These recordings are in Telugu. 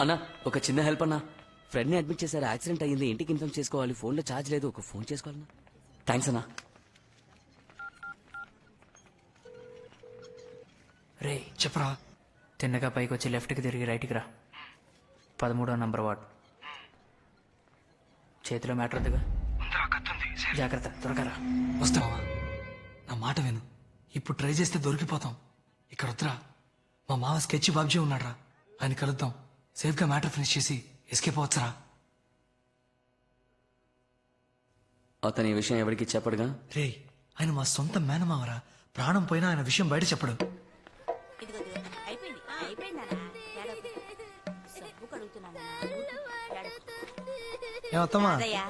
అన్నా ఒక చిన్న హెల్ప్ అన్నా. ఫ్రెండ్ని అడ్మిట్ చేశారు యాక్సిడెంట్ అయ్యింది ఇంటికి ఇన్ఫార్మ్ చేసుకోవాలి ఫోన్లో ఛార్జ్ లేదు ఒక ఫోన్ చేసుకోవాలన్నా. థ్యాంక్స్ అన్నా. రే చెప్పరా? తిన్నగా పైకి వచ్చి లెఫ్ట్కి తిరిగి రైట్కి రా. పదమూడో నంబర్ వార్డ్. చేతిలో మ్యాటర్ ఉందిగా? జాగ్రత్త త్వరగా రా వస్తావా? నా మాట విను. ఇప్పుడు ట్రై చేస్తే దొరికిపోతాం. ఇక్కడ వద్దురా. మా మామ స్కెచ్ బాబ్జీ ఉన్నాడ్రా. ఆయన కలుద్దాం. సేఫ్గా మ్యాటర్ ఫినిష్ చేసి ఎస్కేప్ అవచ్చురా అతని ఈ విషయం ఎవరికి చెప్పడుగా? రే ఆయన మా సొంత మేనమావరా. ప్రాణం పోయినా ఆయన విషయం బయట చెప్పడు. ఇదిగో ఇదిగో. అయిపోయింది అయిపోయిందనా ఏడవకు. సబ్బు కడుగుతున్నాను. ఏమత్తమ్మా? అదయ్యా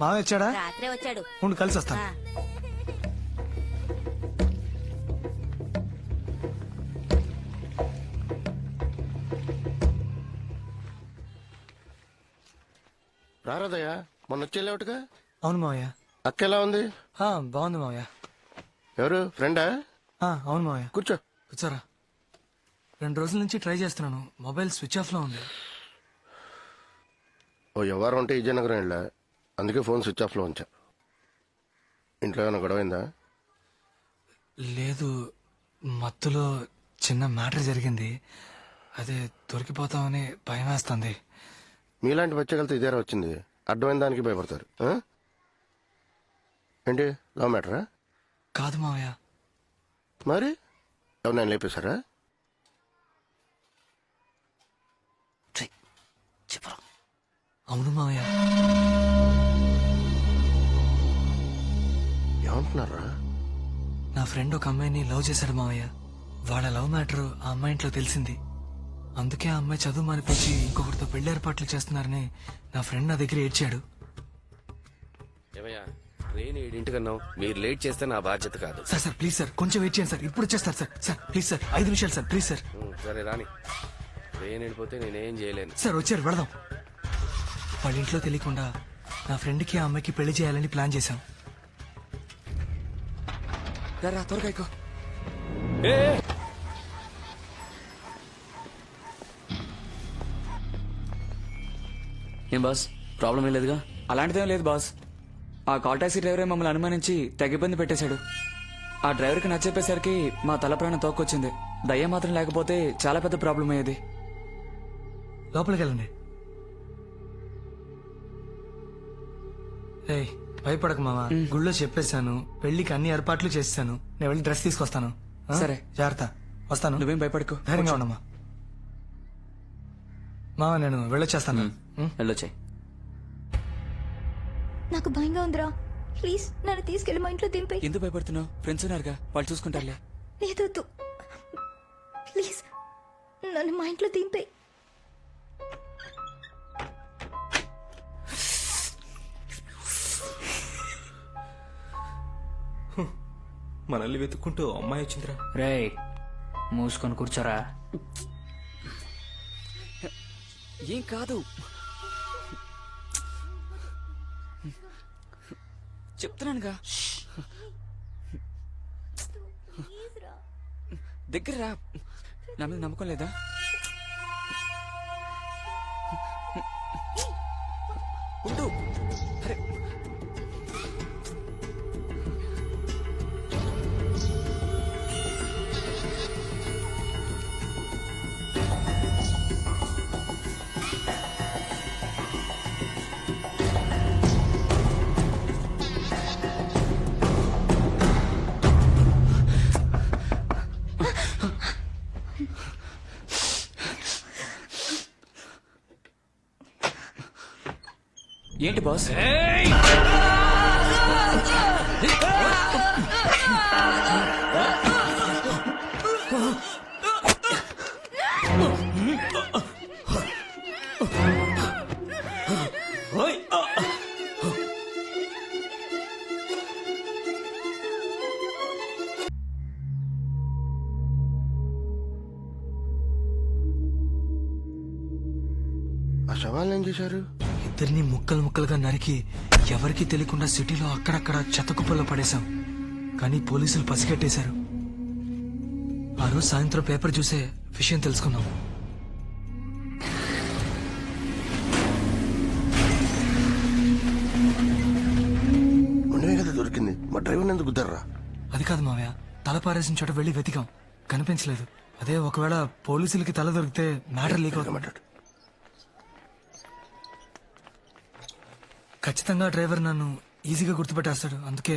మామ వచ్చాడా? రాత్రే వచ్చాడు. ఉండు కలిసి వస్తాను ఆ, రారాదయ్యా మొన్న వచ్చేలేవుగా అవును మావయ్య. అక్క ఎలా ఉంది? ఆ, బాగుంది మావయ్య. ఎవరు? ఫ్రెండా? ఆ, అవును మావయ్య. కూర్చో. కూర్చోరా. రెండు రోజుల నుంచి ట్రై చేస్తున్నాను. మొబైల్ స్విచ్ ఆఫ్లో ఉంది. ఓ ఎవరు ఉంటే విజయనగరం వెళ్ళా అందుకే ఫోన్ స్విచ్ ఆఫ్లో ఉంచా. ఇంట్లో ఏమైనా గొడవైందా? లేదు. మత్తులో చిన్న మ్యాటర్ జరిగింది. అదే దొరికిపోతామని భయం వేస్తుంది. మీలాంటి బచ్చగలతో ఇదేరా వచ్చింది. అడ్డమైన దానికి భయపడతారు. ఆ? ఏంటి? లవ్ మ్యాటరా? కాదు మావయ్య. మరి? ఎవరు లేపేశారా? చెప్పరా. అవును మావయ్య. ఏమంటున్నారా? నా ఫ్రెండ్ ఒక అమ్మాయిని లవ్ చేశాడు మావయ్య. వాళ్ళ లవ్ మ్యాటర్ ఆ అమ్మాయి ఇంట్లో తెలిసింది. అందుకే ఆ అమ్మాయి చదువు మానిపించి ఇంకొకరితో పెళ్ళి ఏర్పాట్లు చేస్తున్నారని నా ఫ్రెండ్ నా దగ్గర ఏడ్చాడు. ఏమయ్యా ట్రైన్ ఏడింటికన్నావు మీరు లేట్ చేస్తే నా బాధ్యత కాదు. Sir sir please sir. కొంచెం వెయిట్ చేయండి సార్. ఇప్పుడు వచ్చేస్తారు సార్. Sir please sir. ఐదు నిమిషాలు సార్. Please sir. సరే రాని. ట్రైన్ వెళ్ళిపోతే నేనేం చేయలేను. సార్ వచ్చారు. వెళదాం. వాళ్ళ ఇంట్లో తెలియకుండా నా ఫ్రెండ్కి ఆ అమ్మాయికి పెళ్ళి చేయాలని ప్లాన్ చేశాం. రా త్వరగా ఎక్కువ ఏం బాస్? ప్రాబ్లం ఏం లేదుగా? అలాంటిదేం లేదు బాస్. ఆ కాల్ టాక్సీ డ్రైవరే మమ్మల్ని అనుమానించి తెగ ఇబ్బంది పెట్టేశాడు. ఆ డ్రైవర్కి నచ్చేపేసరికి మా తల ప్రాణం తోక్కొచ్చింది. దయ్యం మాత్రం లేకపోతే చాలా పెద్ద ప్రాబ్లం అయ్యేది. లోపలికి వెళ్ళండి. ఏయ్ భయపడక మామ. గుళ్ళో చెప్పేశాను. పెళ్ళికి అన్ని ఏర్పాట్లు చేస్తాను. నేను వెళ్ళి డ్రెస్ తీసుకొస్తాను. ఆ? సరే. జాగ్రత్త. వస్తాను. నువ్వేం భయపడకు. ధైర్యంగా ఉండమ్మా. మామ నేను వెళ్ళొచ్చేస్తాను? వెళ్ళొచ్చాయి. నాకు భయంగా ఉందిరా. ప్లీజ్ నన్ను తీసుకెళ్ళి మా ఇంట్లో దింపే. ఎందుకు భయపడుతున్నావు? ఫ్రెండ్స్ ఉన్నారుగా వాళ్ళు చూసుకుంటారులే. లేదొద్దు ప్లీజ్ నన్ను మా ఇంట్లో దింపే. మనల్ని వెతుక్కుంటూ అమ్మాయి వచ్చిందిరా. రే మూసుకొని కూర్చోరా. ఏం కాదు. చెప్తున్నానుగా. దగ్గర రా నా మీద నమ్మకం లేదా? ఉంటూ ఏంటి బాస్? ఆ శవాలను ఏం చేశారు? ఇద్దరిని ముక్కలు ముక్కలుగా నరికి ఎవరికీ తెలియకుండా సిటీలో అక్కడక్కడ చెత్తకుప్పల్లో పడేశాం. కానీ పోలీసులు పసిగట్టేశారు. ఆ రోజు సాయంత్రం పేపర్ చూసే విషయం తెలుసుకున్నాం. దొరికింది. మా డ్రైవర్ అది కాదు మావయ్య. తల పారేసిన చోట వెళ్ళి వెతికాం. కనిపించలేదు. అదే ఒకవేళ పోలీసులకి తల దొరికితే మ్యాటర్ లీక్ అవుతాడు ఖచ్చితంగా డ్రైవర్ నన్ను ఈజీగా గుర్తుపెట్టేస్తాడు. అందుకే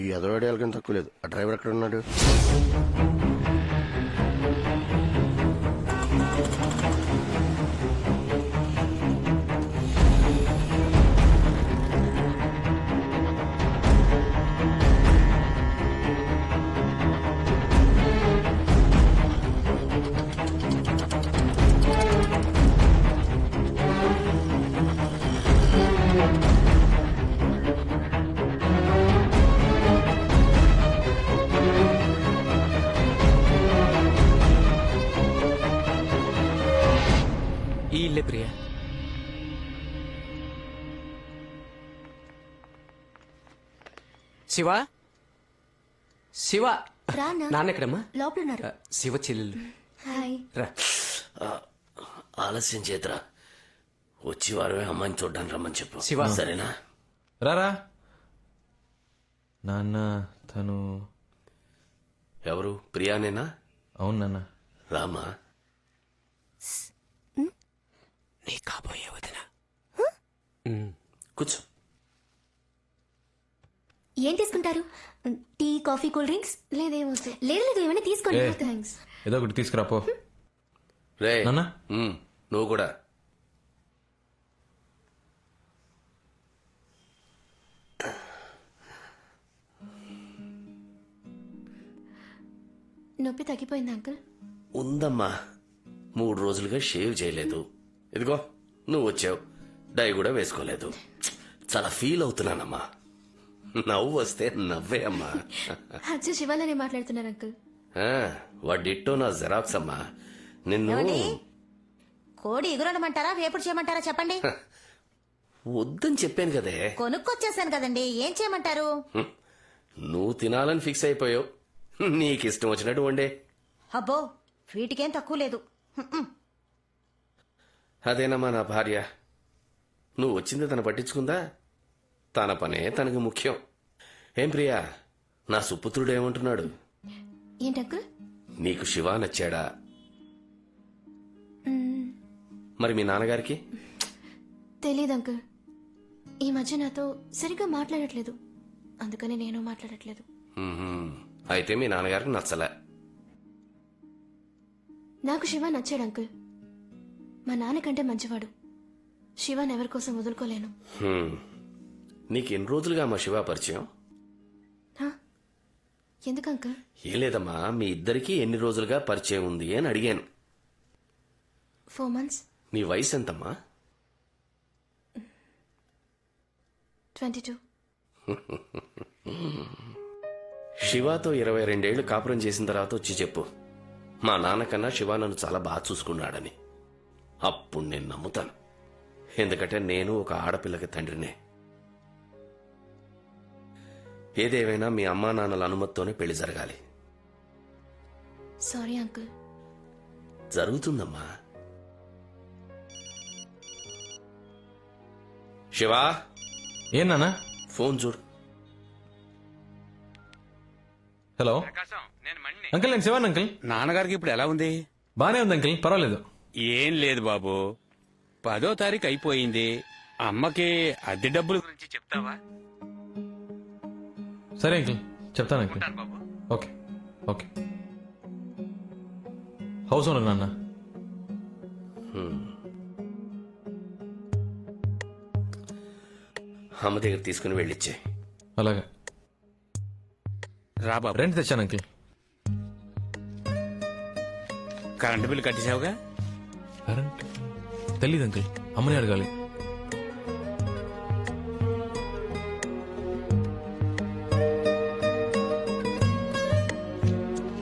ఈ ఎదవాడి కానీ తక్కువ లేదు. ఆ డ్రైవర్ ఎక్కడ ఉన్నాడు శివ? శివ? రానా నాన్న ఎక్కడమ్మా? లోపల ఉన్నారు శివ చెల్లెలు. హాయ్. రా. ఆలస్యం చేతరా వచ్చి వారమే అమ్మాయిని చూడ్డానికి రమ్మని చెప్పు. శివ. సరేనా? రారా నాన్న తను. ఎవరు? ప్రియానేనా అవును నాన్న. రామా? నీ కాబోయే వదిన కూర్చో ఏం తీసుకుంటారు టీ కాఫీ కూల్ డ్రింక్స్? లేదేమో లేదు లేదు ఏమైనా తీసుకోండి ఏ. థ్యాంక్స్ ఏదో ఒకటి తీసుకురా పో. రే నాన్న? ఉమ్, నువ్వు కూడా. నొప్పి తగ్గిపోయింది అంకుల్. ఉందమ్మా. మూడు రోజులుగా షేవ్ చేయలేదు. ఇదిగో నువ్వు వచ్చావు. డై కూడా వేసుకోలేదు. చాలా ఫీల్ అవుతున్నానమ్మా. నవ్వు వస్తే నవ్వే అమ్మా. అచ్చా శివాలనే మాట్లాడుతున్నారు అంకుల్? వాడిట్టో నా జెరాక్స్ అమ్మా. నిన్ను? కోడి ఎగురనమంటారా వేపుడు చేయమంటారా చెప్పండి. వద్దని చెప్పాను కదే. కొనుక్కొచ్చేసాను కదండి ఏం చేయమంటారు. నువ్వు తినాలని ఫిక్స్ అయిపోయావు. నీకు ఇష్టం వచ్చినట్టు వండే. అబ్బో వీటికేం తక్కువ లేదు. అదేనమ్మా నా భార్య. నువ్వు వచ్చింది తను పట్టించుకుందా? తన పనే తనకు ముఖ్యం. ఏం ప్రియా? నా సుపుత్రుడు ఏమంటున్నాడు? నీకు శివ నచ్చాడా? మరి మీ నాన్నగారికి? తెలియదు అంకుల్. ఈ మధ్య నాతో సరిగ్గా మాట్లాడట్లేదు. అందుకని నేను మాట్లాడట్లేదు. అయితే మీ నాన్నగారికి నచ్చలే. నాకు శివ నచ్చాడు అంకుల్. మా నాన్నకంటే మంచివాడు. శివాన్ ఎవరి కోసం వదులుకోలేను. హ్మ్. నీకు ఎన్ని రోజులుగా మా శివ పరిచయం? హా? ఎందుకు అంకుల్? ఏం లేదమ్మా మీ ఇద్దరికి ఎన్ని రోజులుగా పరిచయం ఉంది అని అడిగాను. Four months? నీ వయసు ఎంతమ్మా? Twenty two. శివాతో ఇరవై రెండేళ్ళు కాపురం చేసిన తర్వాత వచ్చి చెప్పు. మా నాన్నకన్నా శివ నన్ను చాలా బాగా చూసుకున్నాడని. అప్పుడు నేను నమ్ముతాను. ఎందుకంటే నేను ఒక ఆడపిల్లకి తండ్రినే. ఏదేమైనా మీ అమ్మా నాన్నల అనుమతితోనే పెళ్ళి జరగాలి. Sorry uncle. జరుగుతుందమ్మా. శివా? ఏం నాన్న? ఫోన్ చూడు. హలో? అంకుల్ నేను శివాన్ అంకుల్. నాన్నగారికి ఇప్పుడు ఎలా ఉంది? బానే ఉంది అంకుల్. పర్వాలేదు. ఏం లేదు బాబు. పదో తారీఖు అయిపోయింది. అమ్మకి అద్దె డబ్బుల గురించి చెప్తావా? సరే అంకుల్. చెప్తాను uncle. Okay okay. House owner నాన్న. అమ్మ దగ్గర తీసుకుని వెళ్ళిచ్చే. అలాగే. రా బాబు. రెంట్ తెచ్చాను అంకుల్. కరెంటు బిల్లు కట్టేశావుగా? కరెంట్? తెలీదు అంకుల్. అమ్మని అడగాలి.